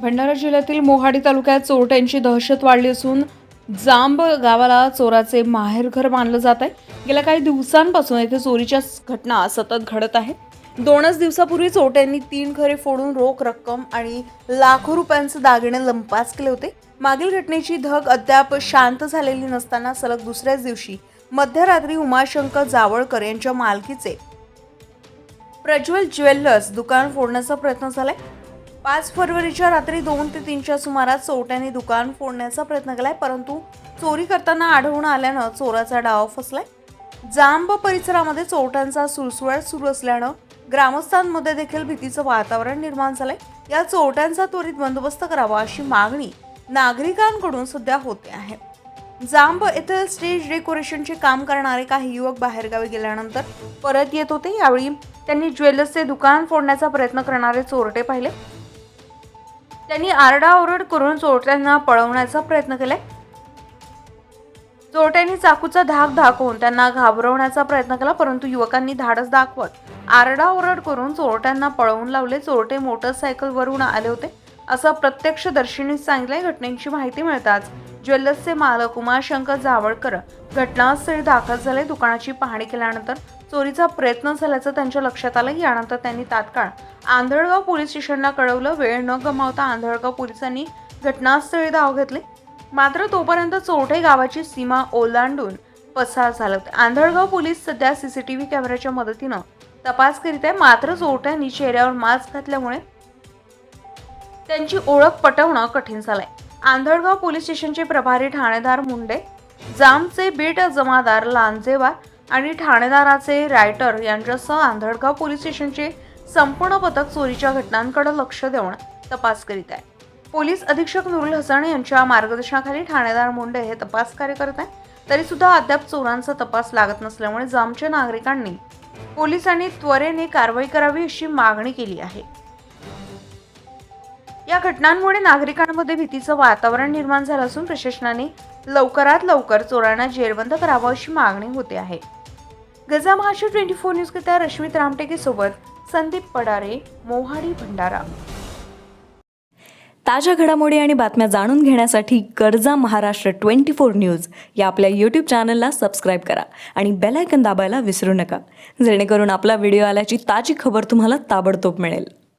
भंडारा जिल्ह्यातील मोहाडी तालुक्यात चोरट्यांची दहशत वाढली असून जांब गावाला चोराचे माहेरघर मानलं जात आहे. गेल्या काही दिवसांपासून येथे चोरीच्या घटना सतत घडत आहेत. दोनच दिवसापूर्वी चोरट्यांनी तीन घरे फोडून रोख रक्कम आणि लाखो रुपयांचे दागिने लंपास केले होते. मागील घटनेची धग अद्याप शांत झालेली नसताना सलग दुसऱ्याच दिवशी मध्यरात्री उमाशंकर जावळकर यांच्या मालकीचे प्रज्वल ज्वेलर्स दुकान फोडण्याचा प्रयत्न झालाय. पाच फरवरीच्या रात्री दोन ते तीनच्या सुमारास चोरट्यांनी दुकान फोडण्याचा प्रयत्न केलाय परंतु चोरी करताना आढळून आल्यानं चोराचा डाव फसलाय. जांब परिसरामध्ये चोरट्यांचा सुळसुळाट सुरू असल्यानं ग्रामस्थांमध्ये देखील भीतीचं वातावरण निर्माण झालंय. या चोरट्यांचा त्वरित बंदोबस्त करावा अशी मागणी नागरिकांकडून सध्या होते आहे. जांब येथील स्टेज डेकोरेशनचे काम करणारे काही युवक बाहेरगावी गेल्यानंतर परत येत होते. यावेळी त्यांनी ज्वेलर्सचे दुकान फोडण्याचा प्रयत्न करणारे चोरटे पाहिले. त्यांनी आरडाओरड करून चोरट्यांना पळवण्याचा प्रयत्न केलाय. चोरट्यांनी चाकूचा धाक दाखवून त्यांना घाबरवण्याचा प्रयत्न केला परंतु युवकांनी धाडस दाखवत आरडाओरड करून चोरट्यांना पळवून लावले. चोरटे मोटरसायकलवरून आले होते. असं प्रत्यक्षदर्शींनी सांगितलंय. घटनेची माहिती मिळताच ज्वेलर्सचे मालक उमाशंकर जावळकर घटनास्थळी दाखल झाले. दुकानाची पाहणी केल्यानंतर चोरीचा प्रयत्न झाल्याचं त्यांच्या लक्षात आलं. यानंतर त्यांनी तात्काळ आंधळगाव पोलीस स्टेशनला कळवलं. वेळ न गमावता आंधळगाव पोलिसांनी घटनास्थळी धाव घेतली. मात्र तोपर्यंत चोरटे गावाची सीमा ओलांडून पसार झाला. आंधळगाव पोलीस सध्या सीसीटीव्ही कॅमेऱ्याच्या मदतीनं तपास करीत आहे. मात्र चोरट्यांनी चेहऱ्यावर मास्क घातल्यामुळे त्यांची ओळख पटवणं कठीण झालंय. आंधळगाव पोलीस स्टेशनचे प्रभारी ठाणेदार मुंडे जामचे बीट जमादार लांजेवार आणि ठाणेदाराचे रायटर यांच्यासह आंधळगाव पोलीस स्टेशनचे संपूर्ण पथक चोरीच्या घटनांकडे लक्ष देऊन तपास करीत आहे. पोलीस अधीक्षक नुरुल हसन यांच्या मार्गदर्शनाखाली ठाणेदार मुंडे हे तपास कार्य करत आहे तरी सुद्धा अद्याप चोरांचा तपास लागत नसल्यामुळे जामच्या नागरिकांनी पोलिसांनी त्वरेने कारवाई करावी अशी मागणी केली आहे. या घटनांमुळे नागरिकांमध्ये भीतीचं वातावरण निर्माण झालं असून प्रशासनाने लवकरात लवकर चोरांना जेरबंद करावं अशी मागणी होते आहे. गजा महाराष्ट्र ट्वेंटी फोर न्यूज करिता रश्मित रामटेके सोबत संदीप पडारे मोहाडी भंडारा. ताज्या घडामोडी आणि बातम्या जाणून घेण्यासाठी गरजा महाराष्ट्र ट्वेंटी फोर न्यूज या आपल्या यूट्यूब चॅनलला सबस्क्राईब करा आणि बेलायकन दाबायला विसरू नका. जेणेकरून आपला व्हिडिओ आल्याची ताजी खबर तुम्हाला ताबडतोब मिळेल.